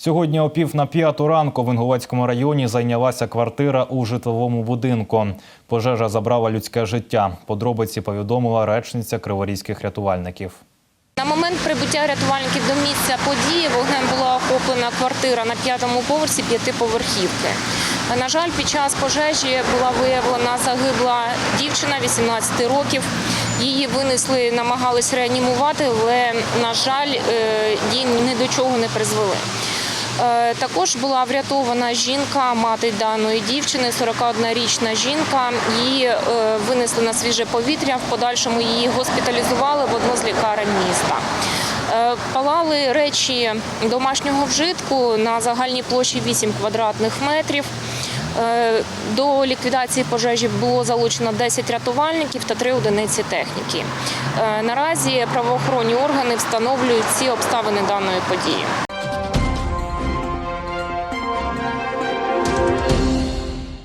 Сьогодні о пів на п'яту ранку в Інгулецькому районі зайнялася квартира у житловому будинку. Пожежа забрала людське життя. Подробиці повідомила речниця криворізьких рятувальників. На момент прибуття рятувальників до місця події вогнем була охоплена квартира на п'ятому поверсі п'ятиповерхівки. На жаль, під час пожежі була виявлена загибла дівчина 18 років. Її винесли, намагались реанімувати, але, на жаль, е, її ні до чого не призвели. Е, Також була врятована жінка, мати даної дівчини, 41-річна жінка. Її е, винесли на свіже повітря. В подальшому її госпіталізували в одну з лікарень міста. Е, Палали речі домашнього вжитку на загальній площі 8 квадратних метрів. До ліквідації пожежі було залучено 10 рятувальників та 3 одиниці техніки. Наразі правоохоронні органи встановлюють всі обставини даної події.